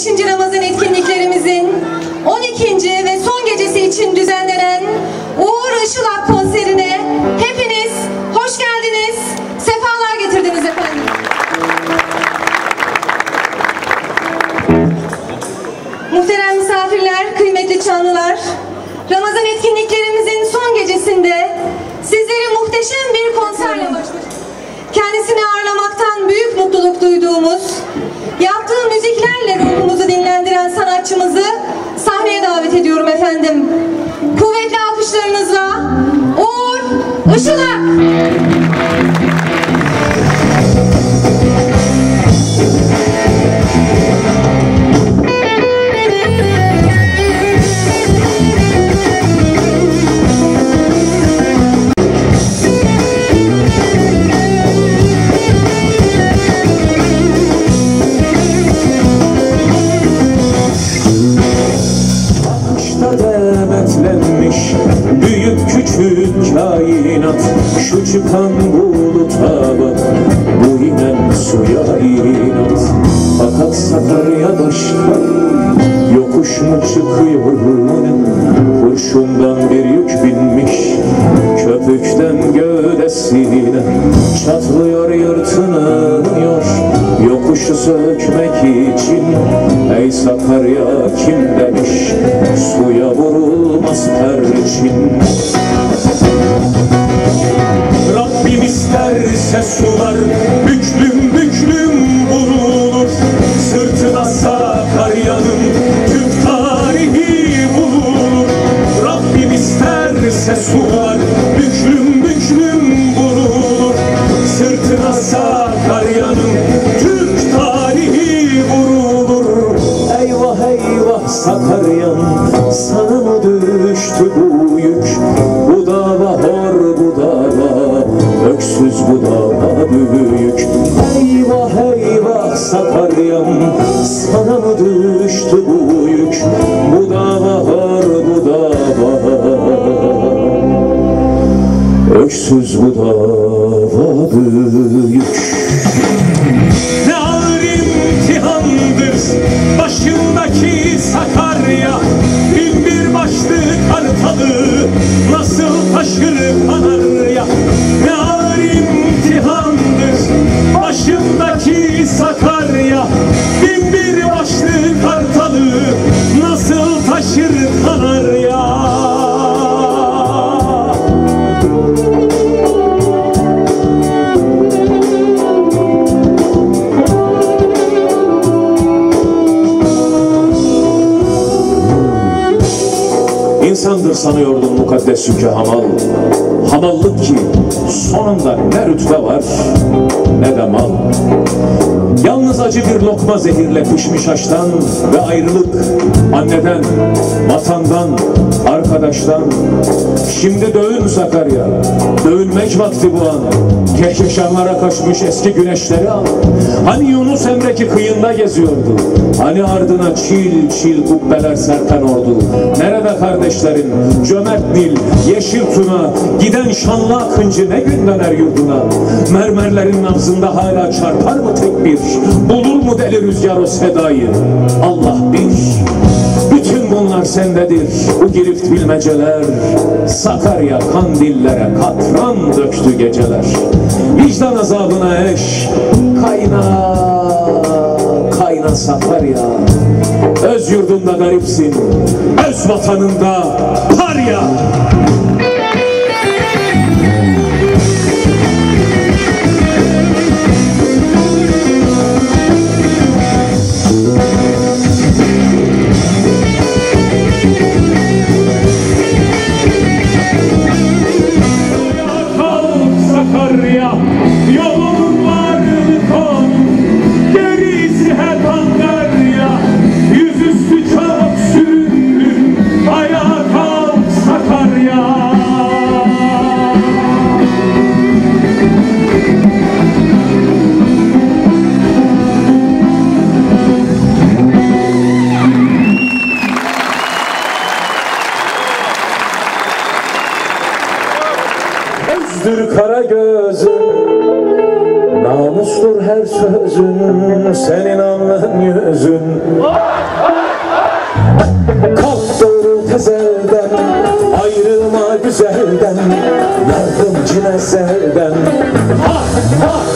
5. Ramazan etkinliklerimizin 12. ve son gecesi için düzenlenen Uğur Işılak konserine hepiniz hoş geldiniz, sefalar getirdiniz efendim. Muhterem misafirler, kıymetli canlılar, Ramazan etkinliklerimizin son gecesinde sizleri muhteşem bir konserle başlıyoruz. Ağırlamaktan büyük mutluluk duyduğumuz, yaptığı müziklerle ruhumuzu dinlendiren sanatçımızı sahneye davet ediyorum efendim. Kuvvetli alkışlarınızla Uğur Işılak. Bak bu inen suya inat. Fakat Sakarya başka yokuş mu çıkıyor Kurşundan bir yük binmiş köpükten gövdesine. Çatlıyor yırtınıyor yokuşu sökmek için. Ey Sakarya kim demiş suya vurulmaz perçin öksüz bu dava büyük ne ağır imtihandır başındaki Sakarya. Bin bir başlı kartalı nasıl taşır Kanarya? Ne ağır imtihandır başındaki yükü hamal. Hamallık ki sonunda ne rütbe var ne de mal. Yalnız acı bir lokma zehirle pişmiş aştan Ve ayrılık anneden, vatandan, arkadaştan. Şimdi dövün Sakarya, dövülmek vakti bu an. Kehkeşanlara kaçmış eski güneşleri al. Hani Yunus Emre'ki kıyında geziyordu? Hani ardına çil çil kubbeler serpen ordu? Nerede kardeşlerin? Cömert Nil, yeşil tuna Giden şanlı akıncı ne gün döner yurduna Mermerlerin nabzında hala çarpar mı tek bir? Bulur mu deli rüzgar o sedayı? Allah bir bütün bunlar sendedir. Bu girift bilmeceler Sakarya kandillere katran döktü geceler. Vicdan azabına eş kayna kayna Sakarya. Öz yurdunda garipsin öz vatanında parya Özdür kara gözüm Namustur her sözün Senin alnın yüzün. Kalk doğru tezelden Ayrılma güzelden Yardımcı nezelden Ha ha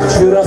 Вчера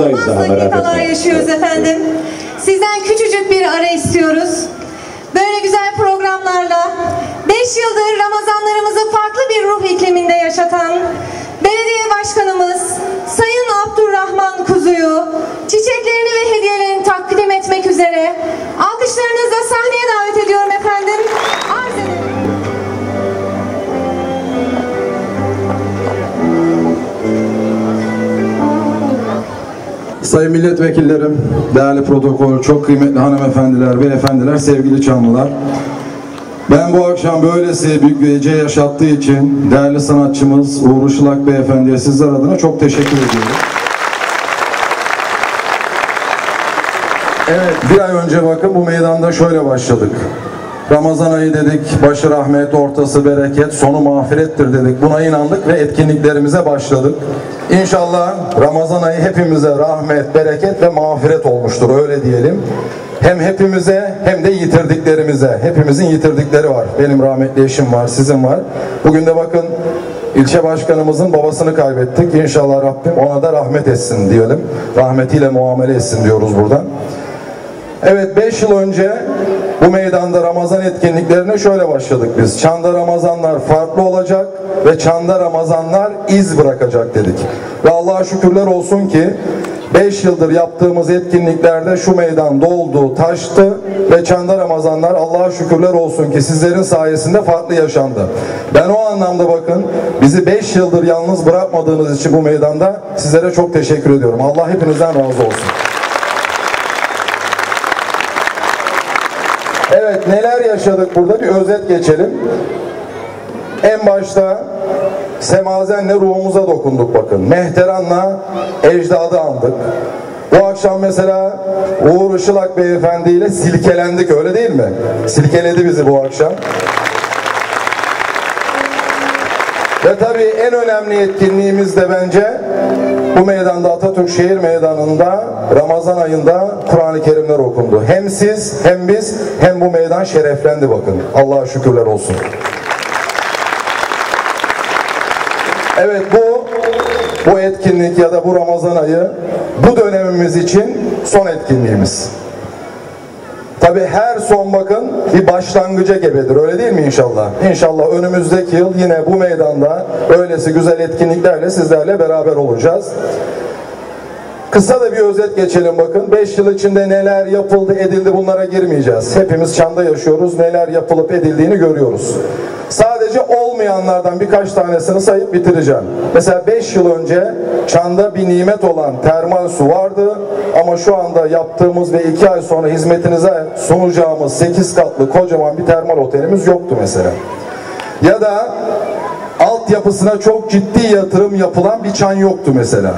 İnanılmaz daha, merak etmeyin. yaşıyoruz efendim. Sizden küçücük bir ara istiyoruz. Böyle güzel programlarla 5 yıldır Ramazanlarımızı farklı bir ruh ikliminde yaşatan belediye başkanımız Sayın Abdurrahman Kuzu'yu çiçeklerini ve hediyelerini takdim etmek üzere alkışlarınızla Sayın milletvekillerim, değerli protokol, çok kıymetli hanımefendiler, beyefendiler, sevgili Çamlılar. Ben bu akşam böylesi bir gece yaşattığı için değerli sanatçımız Uğur Işılak Beyefendi'ye sizler adına çok teşekkür ediyorum. Evet, bir ay önce bakın bu meydanda şöyle başladık. Ramazan ayı dedik, başı rahmet, ortası bereket, sonu mağfirettir dedik. Buna inandık ve etkinliklerimize başladık. İnşallah Ramazan ayı hepimize rahmet, bereket ve mağfiret olmuştur, öyle diyelim. Hem hepimize hem de yitirdiklerimize. Hepimizin yitirdikleri var. Benim rahmetli eşim var, sizin var. Bugün de bakın ilçe başkanımızın babasını kaybettik. İnşallah Rabbim ona da rahmet etsin diyelim. Rahmetiyle muamele etsin diyoruz buradan. Evet 5 yıl önce bu meydanda Ramazan etkinliklerine şöyle başladık biz. Çanda Ramazanlar farklı olacak ve Çanda Ramazanlar iz bırakacak dedik. Ve Allah'a şükürler olsun ki 5 yıldır yaptığımız etkinliklerde şu meydan doldu, taştı ve Çanda Ramazanlar Allah'a şükürler olsun ki sizlerin sayesinde farklı yaşandı. Ben o anlamda bakın bizi 5 yıldır yalnız bırakmadığınız için bu meydanda sizlere çok teşekkür ediyorum. Allah hepinizden razı olsun. Evet neler yaşadık burada bir özet geçelim. En başta semazenle ruhumuza dokunduk bakın. Mehteranla ecdadı andık. Bu akşam mesela Uğur Işılak Beyefendi ile silkelendik öyle değil mi? Silkeledi bizi bu akşam. Ve tabii en önemli etkinliğimiz de bence bu meydanda Atatürk Şehir Meydanı'nda Ramazan ayında Kur'an-ı Kerimler okundu. Hem siz hem biz hem bu meydan şereflendi bakın. Allah'a şükürler olsun. Evet bu bu etkinlik ya da bu Ramazan ayı bu dönemimiz için son etkinliğimiz. Tabi her son bakın bir başlangıca gebedir öyle değil mi inşallah? İnşallah önümüzdeki yıl yine bu meydanda öylesi güzel etkinliklerle sizlerle beraber olacağız. Kısa da bir özet geçelim bakın. 5 yıl içinde neler yapıldı edildi bunlara girmeyeceğiz. Hepimiz çanda yaşıyoruz. Neler yapılıp edildiğini görüyoruz. Sadece olmayanlardan birkaç tanesini sayıp bitireceğim. Mesela 5 yıl önce çanda bir nimet olan termal su vardı. Ama şu anda yaptığımız ve 2 ay sonra hizmetinize sunacağımız 8 katlı kocaman bir termal otelimiz yoktu mesela. Ya da altyapısına çok ciddi yatırım yapılan bir çan yoktu mesela.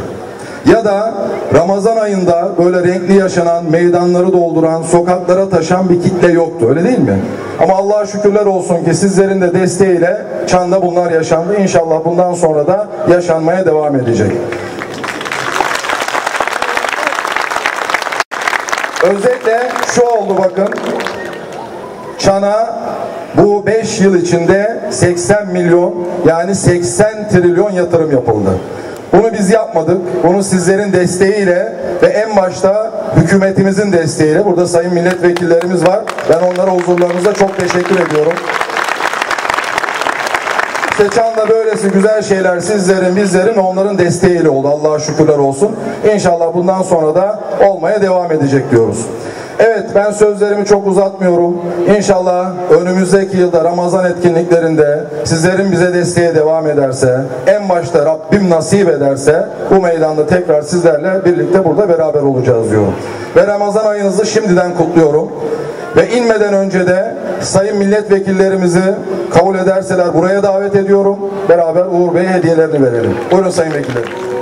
Ya da Ramazan ayında böyle renkli yaşanan, meydanları dolduran, sokaklara taşan bir kitle yoktu. Öyle değil mi? Ama Allah'a şükürler olsun ki sizlerin de desteğiyle Çan'da bunlar yaşandı. İnşallah bundan sonra da yaşanmaya devam edecek. Özetle şu oldu bakın. Çan'a bu 5 yıl içinde 80 milyon yani 80 trilyon yatırım yapıldı. Bunu biz yapmadık. Bunu sizlerin desteğiyle ve en başta hükümetimizin desteğiyle burada sayın milletvekillerimiz var. Ben onlara huzurlarınızda çok teşekkür ediyorum. İşte Çan'da böylesi güzel şeyler sizlerin, bizlerin, onların desteğiyle oldu. Allah'a şükürler olsun. İnşallah bundan sonra da olmaya devam edecek diyoruz. Evet ben sözlerimi çok uzatmıyorum. İnşallah önümüzdeki yılda Ramazan etkinliklerinde sizlerin bize desteğe devam ederse, en başta Rabbim nasip ederse bu meydanda tekrar sizlerle birlikte burada beraber olacağız diyorum. Ve Ramazan ayınızı şimdiden kutluyorum. Ve inmeden önce de sayın milletvekillerimizi kabul ederseler buraya davet ediyorum. Beraber Uğur Bey'e hediyelerini verelim. Buyurun sayın vekillerim.